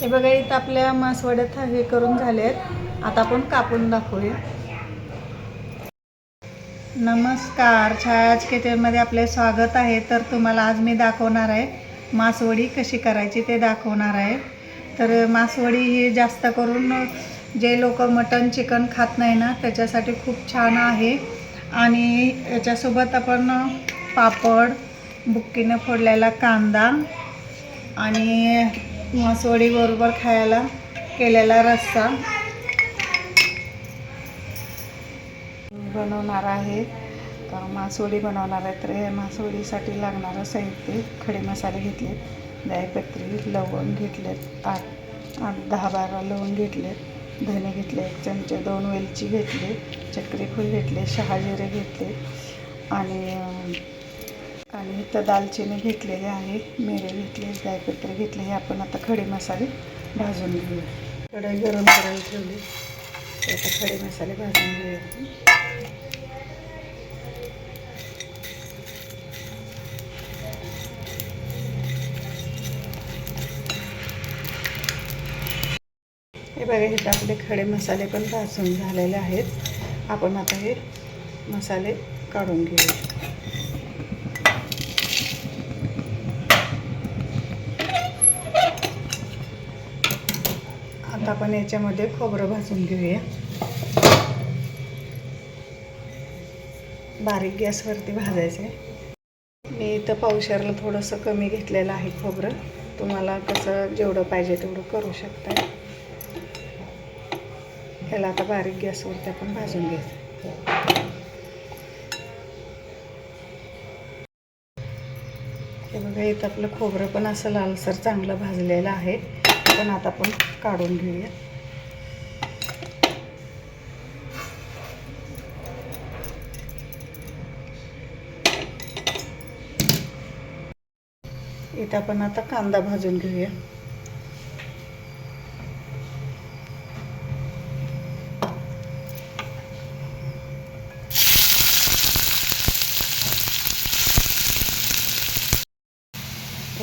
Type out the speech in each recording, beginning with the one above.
हे बघा इथं आपल्या मासवड्यात हे करून झाले आहेत. आता आपण कापून दाखवूया. नमस्कार छायाज किचनमध्ये आपले स्वागत आहे. तर तुम्हाला आज मी दाखवणार आहे मासवडी कशी करायची ते दाखवणार आहे. तर मासवडी ही जास्त करून जे लोक मटन चिकन खात नाही ना त्याच्यासाठी खूप छान आहे. आणि याच्यासोबत आपण पापड बुक्कीनं फोडलेला कांदा आणि मासवडीबरोबर खायला केलेला रस्सा. बनवणार आहे मासोळी बनवणार आहे तर या मासोळीसाठी लागणारं साहित्य खडे मसाले घेतलेत जायपत्री लवंग घेतलेत आठ आठ दहा बारा लवंग घेतलेत धने घेतले एक चमचे दोन वेलची घेतले चक्रीफूल घेतले शहाजिरे घेतले आणि आणि इथं दालचिनी घेतलेली आहे मिरे घेतले जायपत्र घेतले हे आपण आता खडे मसाले भाजून घेऊया. कढई गरम करायला ठेवली. तर आता खडे मसाले भाजून घेऊया. हे बघा इथं आपले खडे मसाले पण भाजून झालेले आहेत. आपण आता हे मसाले काढून घेऊया. आता आपण याच्यामध्ये खोबरं भाजून घेऊया. बारीक गॅसवरती भाजायचं आहे मी इथं पावशारला थोडंसं कमी घेतलेलं आहे खोबरं. तुम्हाला कसं जेवढं पाहिजे तेवढं करू शकता ह्याला आता बारीक गॅसवरती आपण भाजून घ्यायचं हे बघा इथं आपलं खोबरं पण असं लालसर चांगलं भाजलेलं आहे. पण आता आपण काढून घेऊया. इथं आपण आता कांदा भाजून घेऊया.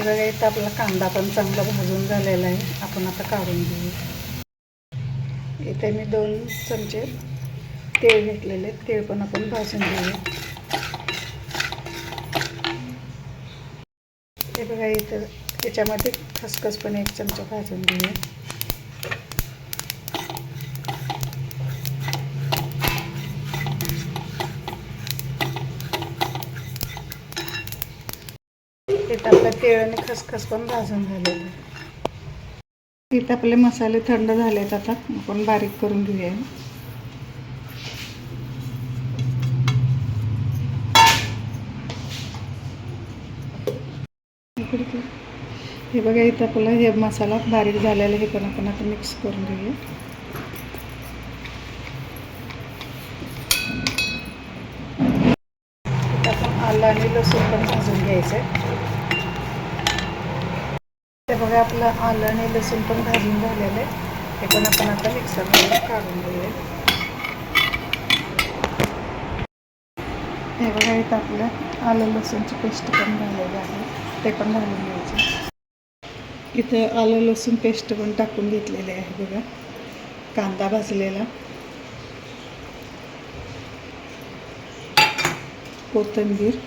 बघा इथं आपला कांदा पण चांगला भाजून झालेला आहे. आपण आता काढून घेऊया इथे मी दोन चमचे तेल घेतलेले तेल पण आपण भाजून घेऊया. हे बघा इथं त्याच्यामध्ये खसखस पण एक चमचा भाजून घेऊया. केळ्याने खसखस पण भाजून झालेलं आहे. इथं आपले मसाले थंड झालेत आता. आपण बारीक करून घेऊया. हे बघा इथं आपला हे मसाला बारीक झालेला हे पण आपण आता मिक्स करून घेऊया इथं आपण आलं आणि लसूण पण भाजून घ्यायचं आहे ते बघा आपलं आलं आणि लसूण पण भाजून झालेलं आहे. हे पण आपण आता मिक्सरमध्ये काढून घेऊया. हे बघा इथं आपलं आलं लसूणची पेस्ट पण झालेली आहे. ते पण घालून घ्यायचे. इथं आलं लसूण पेस्ट पण टाकून घेतलेले आहे बघा. कांदा भाजलेला. कोथिंबीर.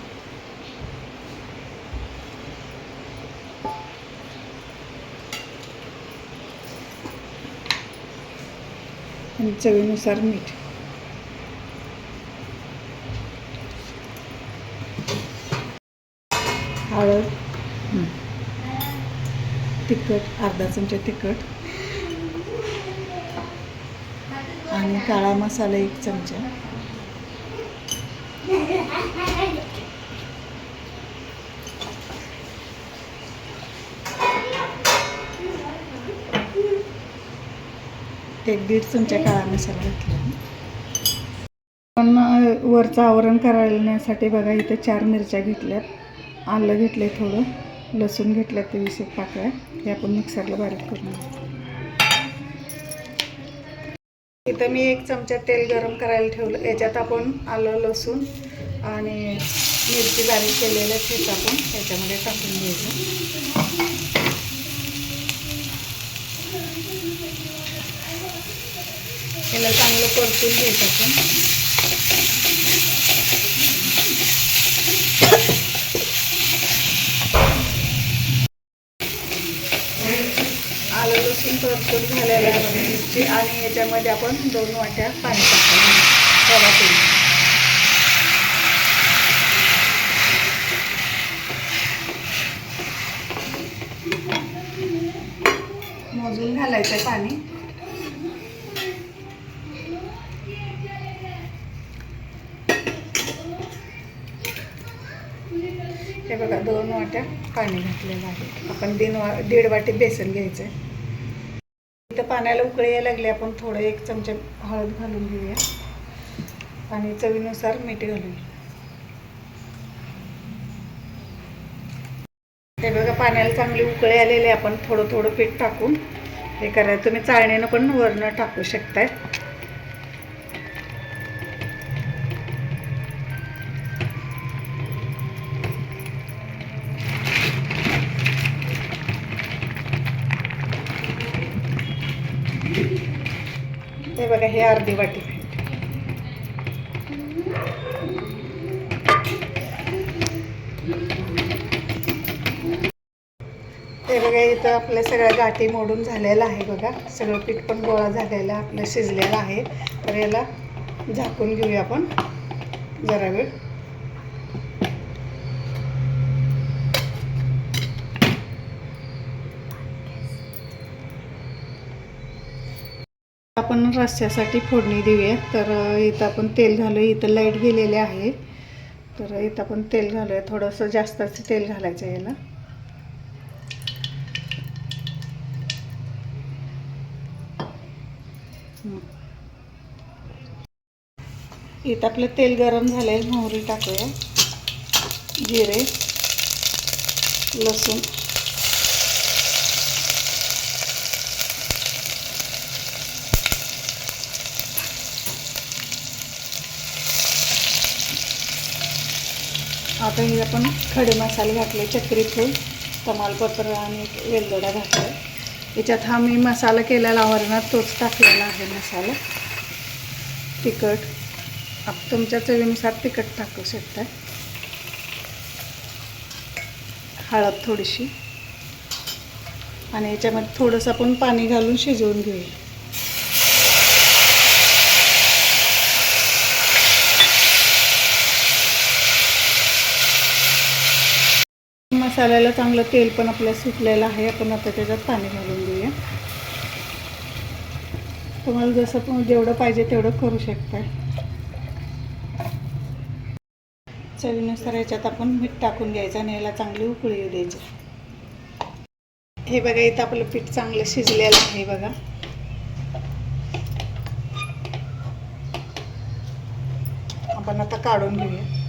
आणि चवीनुसार मीठ. हळद. तिखट अर्धा चमचा तिखट. आणि काळा मसाला एक चमचा. एक दीड चमचा काळा मसाला घातला पण वरचं आवरण करण्यासाठी बघा इथे चार मिरच्या घेतल्यात. आलं घेतलं थोडं. लसूण घेतलं ते वीस एक पाकळ्या. हे आपण मिक्सरला बारीक करून इथं मी एक चमचा तेल गरम करायला ठेवलं. याच्यात आपण आलं लसूण आणि मिरची बारीक केलेलं तेच आपण. त्याच्यामध्ये टाकून घ्यायचं. याला चांगलं परतून घ्यायचं आपण आलं लसूण परतून झालेलं आहे मिरची आणि याच्यामध्ये आपण दोन वाट्या पाणी टाकायचं रवा तेल मोजून घालायचं आहे पाणी पाणी घातलेलं आहे. आपण दिन वा दीड वाटी बेसन घ्यायचं आहे इथं पाण्याला उकळी यायला लागली आपण थोडं एक चमचा हळद घालून घेऊया. आणि चवीनुसार मीठ घालूया हे बघा पाण्याला चांगली उकळी आलेली आहे. आपण थोडं थोडं पीठ टाकून हे करायचं तुम्ही चाळणीनं पण वरणं टाकू शकताय. बघा हे अर्धी वाटी. ते बघा इथं आपल्या सगळ्या गाठी मोडून झालेलं आहे बघा. सगळं पीठ पण गोळा झालेलं आपलं शिजलेलं आहे. तर याला झाकून घेऊया आपण. जरा वेळ. आपण रस्स्यासाठी फोडणी देऊया. तर इथं आपण तेल घालू इथं लाइट गेलेले आहे. तर इथं आपण तेल घालूया. थोडंसं जास्तच तेल घालायचं याला. इथं आपलं तेल गरम झालं आहे मोहरी टाकूया. जिरे लसूण. आता हे आपण खडे मसाले घातले चक्री फूल तमालपत्र आणि वेलदोडा घातला याच्यात हा मी मसाला केलेला आवरणात तोच टाकलेला आहे मसाला. तिखट. आप तुमच्या चवीनुसार तिखट टाकू शकता हळद थोडीशी. आणि याच्यामध्ये थोडंसं आपण पाणी घालून शिजवून घेऊया. मसाल्याला चांगलं तेल पण आपलं सुटलेलं आहे. आपण आता त्याच्यात पाणी घालून देऊया तुम्हाला जसं पण जेवढं पाहिजे तेवढं करू शकता चवीनुसार याच्यात आपण मीठ टाकून घ्यायचं आणि याला चांगली उकळी येऊ द्यायची. हे बघा इथं आपलं पीठ चांगलं शिजलेलं आहे बघा. आपण आता काढून घेऊया.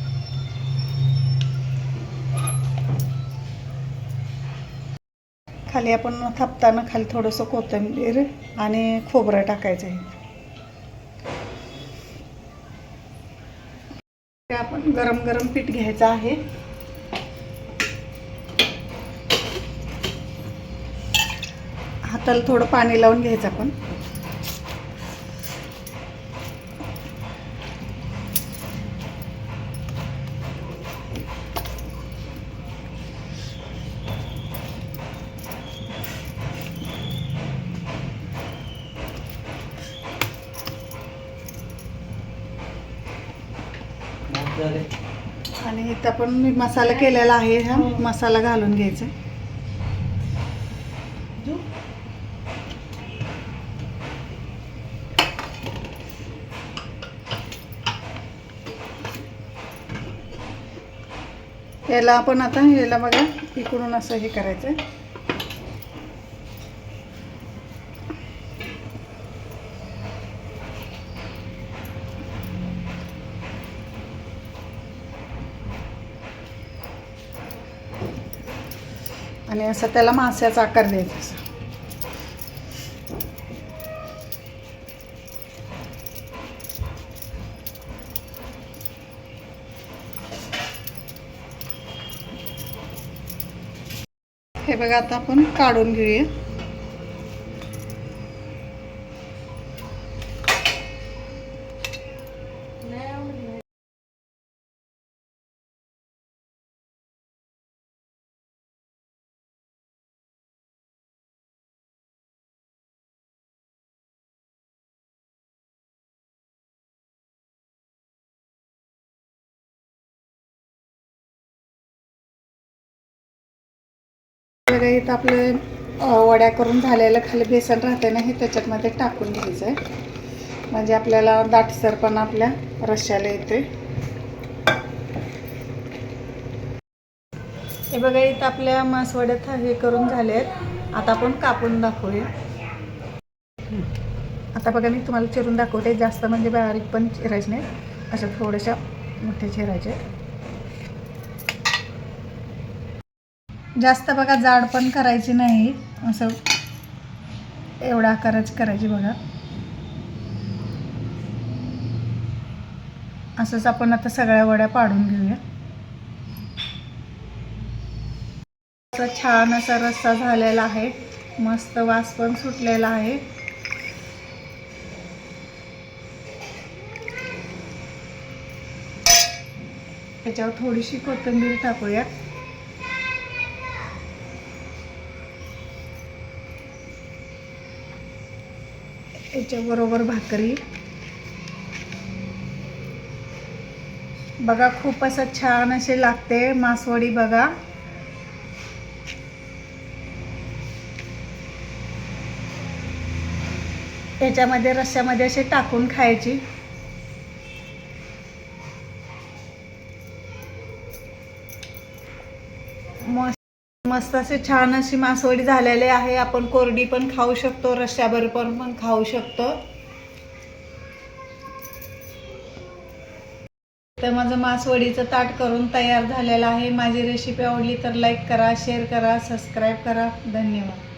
खाली आपण थापताना खाली थोडंसं कोथिंबीर आणि खोबरं टाकायचं आहे. आपण गरम गरम पीठ घ्यायचं आहे. हाताला थोडं पाणी लावून घ्यायचं आपण. इथं पण मी मसाला केलेला आहे हा. मसाला घालून घ्यायचा. याला आपण आता याला बघा इकडून असं हे करायचं आणि असं त्याला मास्याचा आकार द्यायचा असा. हे बघा आता आपण काढून घेऊया बघा इथं आपले वड्या करून झालेलं खाली बेसन राहते ना हे त्याच्यातमध्ये टाकून घ्यायचं आहे म्हणजे आपल्याला दाटसर पण आपल्या रश्श्याला येते हे बघा इथं आपल्या मासवड्यात हे करून झाले आहेत आता आपण कापून दाखवूया. आता बघा मी तुम्हाला चिरून दाखवते. जास्त म्हणजे बारीक पण चिरायचे नाही अशा थोड्याशा मोठे चिरायचे जास्त बघा जाड पण करायची नाही. असं एवढा आकाराची करायची बघा. असंच आपण आता सगळ्या वड्या पाडून घेऊया. असा छान असा रस्सा झालेला आहे. मस्त वास पण सुटलेला आहे. त्याच्यावर थोडीशी कोथिंबीर टाकूया. त्याच्याबरोबर भाकरी. बघा खूप असं छान असे लागते मासवडी बघा. त्याच्यामध्ये रश्श्यामध्ये असे टाकून खायची मस्त मस्त असे छान अशी मासवडी झालेली आहे. आपण कोरडी पण खाऊ शकतो रश्श्याबरोबर पण खाऊ शकतो. तर माझं मासवडीचं ताट करून तयार झालेलं आहे. माझी रेसिपी आवडली तर लाईक करा शेअर करा सबस्क्राईब करा. धन्यवाद.